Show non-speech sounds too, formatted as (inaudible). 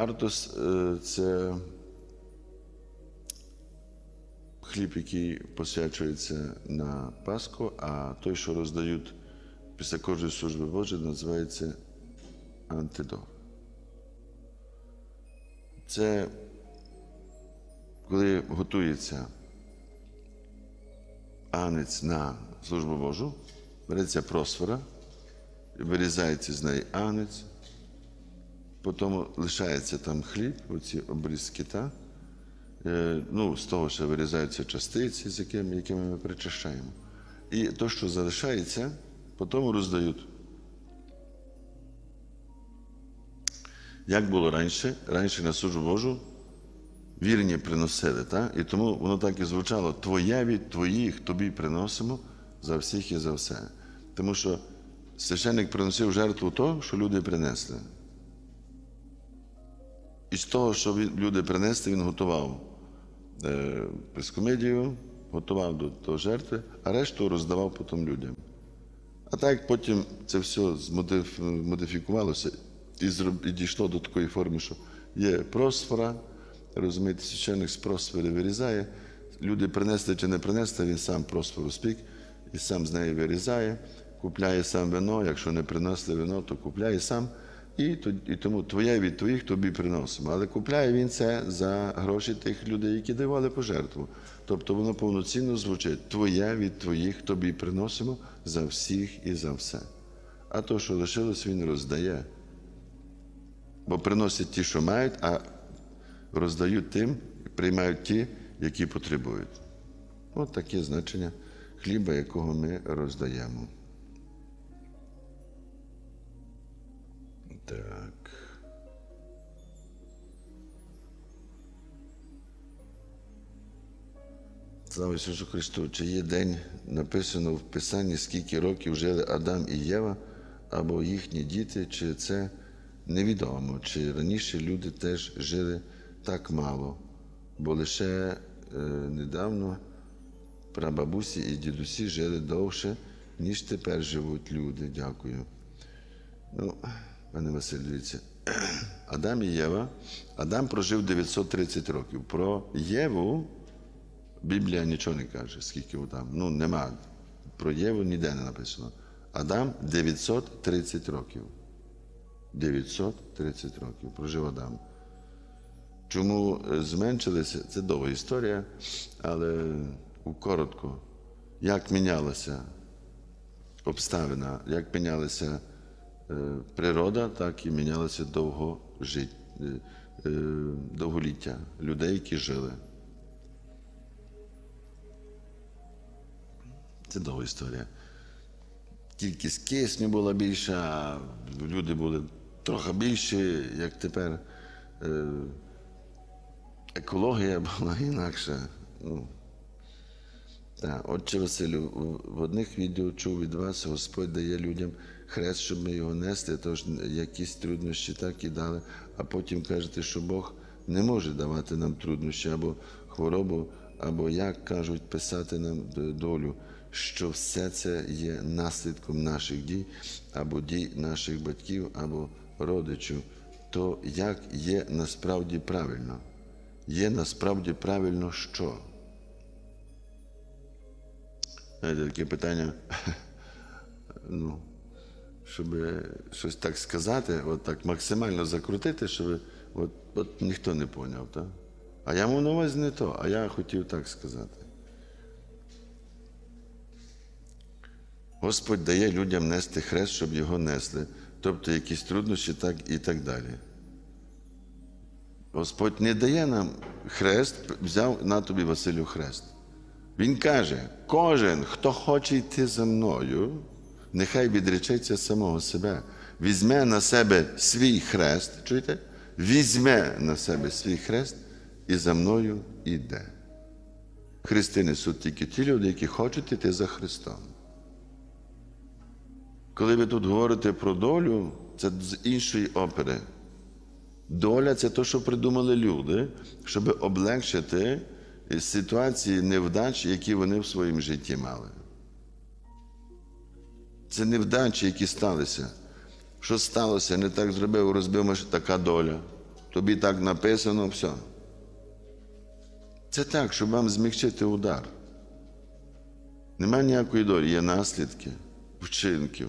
Артос е, це хліб, який посвячується на Пасху, а той, що роздають після кожної служби Божої, називається антидор. Це коли готується анець на службу Божу, береться просфора, вирізається з неї анець, потім лишається там хліб, оці обрізки, та? Е, ну, з того ще вирізаються частиці, з якими, якими ми причащаємо. І то, що залишається, потім роздають. Як було раніше? Раніше на службу Божу вірні приносили, так? і тому воно так і звучало: Твоє від твоїх тобі приносимо за всіх і за все. Тому що священник приносив жертву того, що люди принесли. І з того, що люди принесли, він готував е, прескомедію, готував до, до жертви, а решту роздавав потім людям. А так потім це все змодиф- модифікувалося і, зроб- і дійшло до такої форми, що є просфора, розумієте, священник з просфори вирізає, люди принесли чи не принесли, він сам просфору спік і сам з неї вирізає, купляє сам вино, якщо не принесли вино, то купляє сам. І, і тому твоє від твоїх тобі приносимо. Але купляє він це за гроші тих людей, які давали пожертву. Тобто воно повноцінно звучить: Твоє від твоїх тобі приносимо за всіх і за все. А то, що лишилось, він роздає. Бо приносять ті, що мають, а роздають тим, приймають ті, які потребують. От таке значення хліба, якого ми роздаємо. Так. Слава Ісусу Христу! Чи є день написано в Писанні, скільки років жили Адам і Єва або їхні діти, чи це невідомо, чи раніше люди теж жили так мало, бо лише е, недавно прабабусі і дідусі жили довше, ніж тепер живуть люди. Дякую. Ну, пане Василь. (clears throat) Адам і Єва. Адам прожив 930 років. Про Єву Біблія нічого не каже, скільки там. Ну, нема. Про Єву ніде не написано. Адам 930 років. 930 років прожив Адам. Чому е, зменшилися? Це довга історія, але коротко. Як мінялася обставина, як мінялася е, природа, так і мінялося довгожит... е, е, довголіття людей, які жили. Це довга історія. Кількість кисню була більша, люди були трохи більші, як тепер. Е, екологія (laughs) була інакша. Ну, так, отче Василю, в- одних відео чув від вас, Господь дає людям хрест, щоб ми його несли, тож якісь труднощі так і дали, а потім кажете, що Бог не може давати нам труднощі або хворобу, або як кажуть, писати нам долю, що все це є наслідком наших дій, або дій наших батьків, або родичів. То як є насправді правильно? Є насправді правильно що? Знаєте, таке питання, (laughs) ну, щоб щось так сказати, от так максимально закрутити, щоб от, от ніхто не поняв, так? А я мав на увазі не то, а я хотів так сказати. Господь дає людям нести хрест, щоб його несли, тобто якісь труднощі, так і так далі. Господь не дає нам хрест, взяв на тобі Василю хрест. Він каже: кожен, хто хоче йти за мною, нехай відречеться самого себе, візьме на себе свій хрест, чуєте? Візьме на себе свій хрест і за мною йде. Христи несуть тільки ті люди, які хочуть йти за Христом. Коли ви тут говорите про долю, це з іншої опери. Доля це те, що придумали люди, щоб облегшити ситуації невдач, які вони в своєму житті мали. Це невдачі, які сталися. Що сталося, не так зробив, розбив машину, така доля. тобі так написано, все. Це так, щоб вам змягчити удар. Нема ніякої долі, є наслідки вчинків.